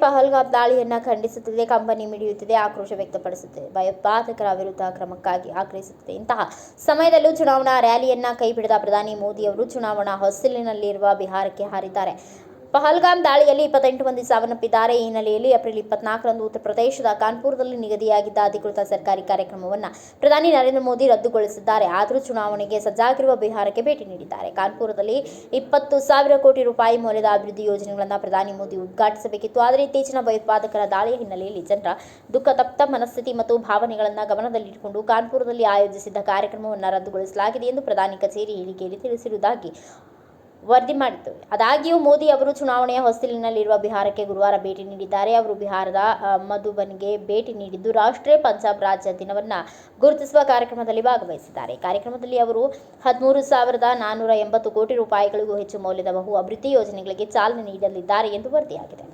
ಪಹಲ್ಗಾಮ್ ದಾಳಿಯನ್ನು ಖಂಡಿಸುತ್ತಿದೆ, ಕಂಬನಿ ಮಿಡಿಯುತ್ತಿದೆ, ಆಕ್ರೋಶ ವ್ಯಕ್ತಪಡಿಸುತ್ತಿದೆ. ಭಯೋತ್ಪಾದಕರ ವಿರುದ್ಧ ಕ್ರಮಕ್ಕಾಗಿ ಆಗ್ರಹಿಸುತ್ತಿದೆ. ಇಂತಹ ಸಮಯದಲ್ಲೂ ಚುನಾವಣಾ ರ್ಯಾಲಿಯನ್ನ ಕೈಬಿಡದ ಪ್ರಧಾನಿ ಮೋದಿ ಅವರು ಚುನಾವಣಾ ಹೊಸಲಿನಲ್ಲಿರುವ ಬಿಹಾರಕ್ಕೆ ಹಾರಿದ್ದಾರೆ. ಪಹಲ್ಗಾಮ್ ದಾಳಿಯಲ್ಲಿ ಇಪ್ಪತ್ತೆಂಟು ಮಂದಿ ಸಾವನ್ನಪ್ಪಿದ್ದಾರೆ. ಈ ಹಿನ್ನೆಲೆಯಲ್ಲಿ ಏಪ್ರಿಲ್ ಇಪ್ಪತ್ನಾಲ್ಕರಂದು ಉತ್ತರ ಪ್ರದೇಶದ ಕಾನ್ಪುರದಲ್ಲಿ ನಿಗದಿಯಾಗಿದ್ದ ಅಧಿಕೃತ ಸರ್ಕಾರಿ ಕಾರ್ಯಕ್ರಮವನ್ನು ಪ್ರಧಾನಿ ನರೇಂದ್ರ ಮೋದಿ ರದ್ದುಗೊಳಿಸಿದ್ದಾರೆ. ಆದರೂ ಚುನಾವಣೆಗೆ ಸಜ್ಜಾಗಿರುವ ಬಿಹಾರಕ್ಕೆ ಭೇಟಿ ನೀಡಿದ್ದಾರೆ. ಕಾನ್ಪುರದಲ್ಲಿ ಇಪ್ಪತ್ತು ಸಾವಿರ ಕೋಟಿ ರೂಪಾಯಿ ಮೌಲ್ಯದ ಅಭಿವೃದ್ಧಿ ಯೋಜನೆಗಳನ್ನು ಪ್ರಧಾನಿ ಮೋದಿ ಉದ್ಘಾಟಿಸಬೇಕಿತ್ತು. ಆದರೆ ಇತ್ತೀಚಿನ ಭಯೋತ್ಪಾದಕರ ದಾಳಿಯ ಹಿನ್ನೆಲೆಯಲ್ಲಿ ಜನರ ದುಃಖ, ತಪ್ತ ಮನಸ್ಥಿತಿ ಮತ್ತು ಭಾವನೆಗಳನ್ನು ಗಮನದಲ್ಲಿಟ್ಟುಕೊಂಡು ಕಾನ್ಪುರದಲ್ಲಿ ಆಯೋಜಿಸಿದ್ದ ಕಾರ್ಯಕ್ರಮವನ್ನು ರದ್ದುಗೊಳಿಸಲಾಗಿದೆ ಎಂದು ಪ್ರಧಾನಿ ಕಚೇರಿ ಹೇಳಿಕೆಯಲ್ಲಿ ತಿಳಿಸಿರುವುದಾಗಿ ವರದಿ ಮಾಡಿತು ಅದಾಗಿಯೂ ಮೋದಿ ಅವರು ಚುನಾವಣೆಯ ಹೊಸ್ತಿಲಿನಲ್ಲಿರುವ ಬಿಹಾರಕ್ಕೆ ಗುರುವಾರ ಭೇಟಿ ನೀಡಿದ್ದಾರೆ. ಅವರು ಬಿಹಾರದ ಮಧುಬನ್ಗೆ ಭೇಟಿ ನೀಡಿದ್ದು ರಾಷ್ಟ್ರೀಯ ಪಂಜಾಬ್ ರಾಜ್ಯ ದಿನವನ್ನು ಗುರುತಿಸುವ ಕಾರ್ಯಕ್ರಮದಲ್ಲಿ ಭಾಗವಹಿಸಿದ್ದಾರೆ. ಕಾರ್ಯಕ್ರಮದಲ್ಲಿ ಅವರು ಹದಿಮೂರು ಸಾವಿರದ ನಾನ್ನೂರ ಎಂಬತ್ತು ಕೋಟಿ ರೂಪಾಯಿಗಳಿಗೂ ಹೆಚ್ಚು ಮೌಲ್ಯದ ಬಹು ಅಭಿವೃದ್ಧಿ ಯೋಜನೆಗಳಿಗೆ ಚಾಲನೆ ನೀಡಲಿದ್ದಾರೆ ಎಂದು ವರದಿಯಾಗಿದೆ.